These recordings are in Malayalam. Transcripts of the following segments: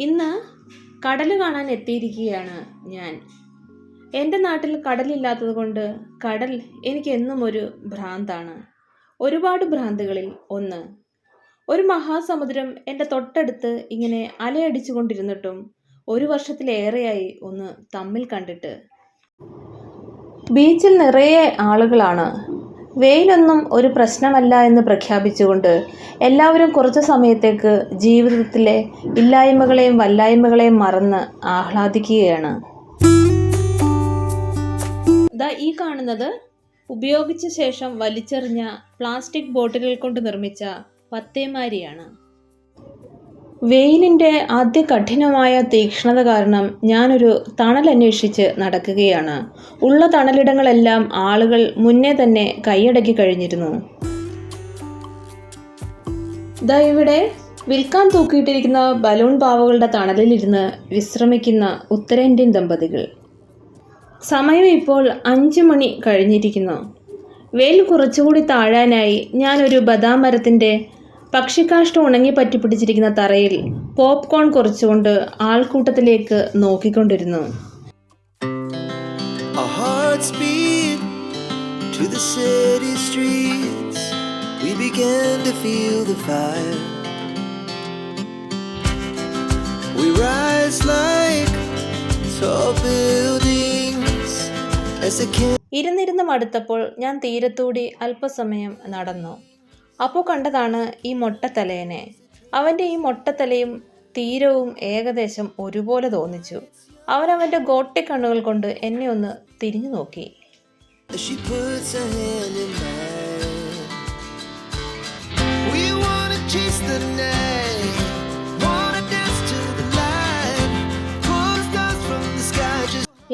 ഇന്ന് കടൽ കാണാൻ എത്തിയിരിക്കുകയാണ് ഞാൻ. എന്റെ നാട്ടിൽ കടലില്ലാത്തത് കൊണ്ട് കടൽ എനിക്ക് എന്നും ഒരു ഭ്രാന്താണ്. ഒരുപാട് ഭ്രാന്തുകളിൽ ഒന്ന്. ഒരു മഹാസമുദ്രം എന്റെ തൊട്ടടുത്ത് ഇങ്ങനെ അലയടിച്ചു കൊണ്ടിരുന്നിട്ടും ഒരു വർഷത്തിലേറെയായി ഒന്ന് തമ്മിൽ കണ്ടിട്ട്. ബീച്ചിൽ നിറയെ ആളുകളാണ് വെയിലൊന്നും ഒരു പ്രശ്നമല്ല എന്ന് പ്രഖ്യാപിച്ചുകൊണ്ട് എല്ലാവരും കുറച്ച് സമയത്തേക്ക് ജീവിതത്തിലെ ഇല്ലായ്മകളെയും വല്ലായ്മകളെയും മറന്ന് ആഹ്ലാദിക്കുകയാണ്. ഈ കാണുന്നത് ഉപയോഗിച്ച ശേഷം വലിച്ചെറിഞ്ഞ പ്ലാസ്റ്റിക് ബോട്ടിലുകൾ കൊണ്ട് നിർമ്മിച്ച പത്തേമാരിയാണ്. വെയിലിന്റെ ആദ്യ കഠിനമായ തീക്ഷ്ണത കാരണം ഞാനൊരു തണൽ അന്വേഷിച്ച് നടക്കുകയാണ്. ഉള്ള തണലിടങ്ങളെല്ലാം ആളുകൾ മുന്നേ തന്നെ കൈയടക്കി കഴിഞ്ഞിരുന്നു. ദാ ഇവിടെ വിൽക്കാൻ തൂക്കിയിട്ടിരിക്കുന്ന ബലൂൺ പാവകളുടെ തണലിലിരുന്ന് വിശ്രമിക്കുന്ന ഉത്തരേന്ത്യൻ ദമ്പതികൾ. സമയം ഇപ്പോൾ അഞ്ച് മണി കഴിഞ്ഞിരിക്കുന്നു. വെയിൽ കുറച്ചുകൂടി താഴാനായി ഞാനൊരു ബദാം മരത്തിന്റെ പക്ഷിക്കാഷ്ടം ഉണങ്ങി പറ്റി പിടിച്ചിരിക്കുന്ന തറയിൽ പോപ്കോൺ കുറച്ചുകൊണ്ട് ആൾക്കൂട്ടത്തിലേക്ക് നോക്കിക്കൊണ്ടിരുന്നു to the city streets. We began to feel the fire. We rise like tall buildings as the ഇരുന്നിരുന്ന് മടുത്തപ്പോൾ ഞാൻ തീരത്തൂടി അല്പസമയം നടന്നു അപ്പോൾ കണ്ടതാണ് ഈ മൊട്ടത്തലേനെ. അവന്റെ ഈ മൊട്ടത്തലയും തീരവും ഏകദേശം ഒരുപോലെ തോന്നിച്ചു. അവൻ അവന്റെ ഗോട്ടിക്കണ്ണുകൾ കൊണ്ട് എന്നെ ഒന്ന് തിരിഞ്ഞു നോക്കി.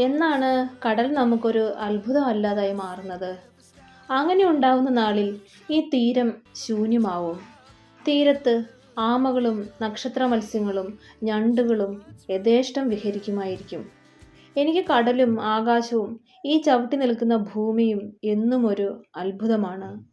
എന്നാണ് കടൽ നമുക്കൊരു അത്ഭുതമല്ലാതായി മാറുന്നത്. അങ്ങനെ ഉണ്ടാവുന്ന നാളിൽ ഈ തീരം ശൂന്യമാവും. തീരത്ത് ആമകളും നക്ഷത്ര മത്സ്യങ്ങളും ഞണ്ടുകളും യഥേഷ്ടം വിഹരിക്കുമായിരിക്കും. എനിക്ക് കടലും ആകാശവും ഈ ചവിട്ടി നിൽക്കുന്ന ഭൂമിയും എന്നും ഒരു അത്ഭുതമാണ്.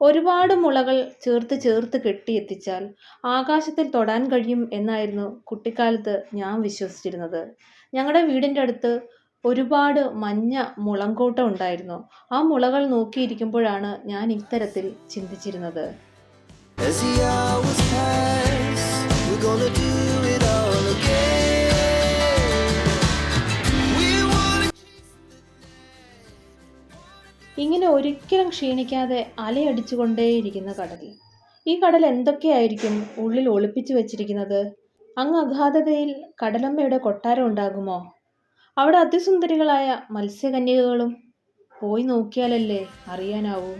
ഒരുപാട് മുളകൾ ചേർത്ത് ചേർത്ത് കെട്ടിയെത്തിച്ചാൽ ആകാശത്തിൽ തൊടാൻ കഴിയും എന്നായിരുന്നു കുട്ടിക്കാലത്ത് ഞാൻ വിശ്വസിച്ചിരുന്നത്. ഞങ്ങളുടെ വീടിന്റെ അടുത്ത് ഒരുപാട് മഞ്ഞ മുളങ്കോട്ടം ഉണ്ടായിരുന്നു. ആ മുളകൾ നോക്കിയിരിക്കുമ്പോഴാണ് ഞാൻ ഇത്തരത്തിൽ ചിന്തിച്ചിരുന്നത്. ഇങ്ങനെ ഒരിക്കലും ക്ഷീണിക്കാതെ അലയടിച്ചുകൊണ്ടേയിരിക്കുന്ന കടൽ. ഈ കടൽ എന്തൊക്കെയായിരിക്കും ഉള്ളിൽ ഒളിപ്പിച്ചു വെച്ചിരിക്കുന്നത്? അങ്ങ് അഗാധതയിൽ കടലമ്മയുടെ കൊട്ടാരം ഉണ്ടാകുമോ? അവിടെ അതിസുന്ദരികളായ മത്സ്യകന്യകകളും പോയി നോക്കിയാലല്ലേ അറിയാനാവൂ.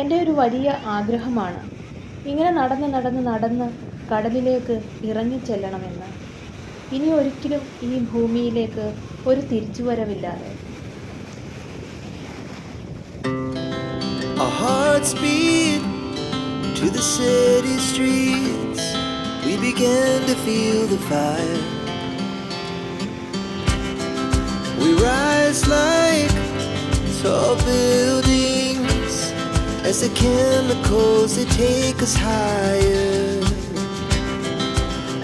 എന്റെ ഒരു വലിയ ആഗ്രഹമാണ് ഇങ്ങനെ നടന്ന് നടന്ന് നടന്ന് കടലിലേക്ക് ഇറങ്ങിച്ചെല്ലണമെന്ന് ഇനി ഒരിക്കലും ഈ ഭൂമിയിലേക്ക് ഒരു തിരിച്ചുവരവില്ലാതെ to the city streets. We began to feel the fire. We rise like tall buildings the chemicals they take us higher.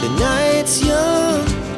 The night's young.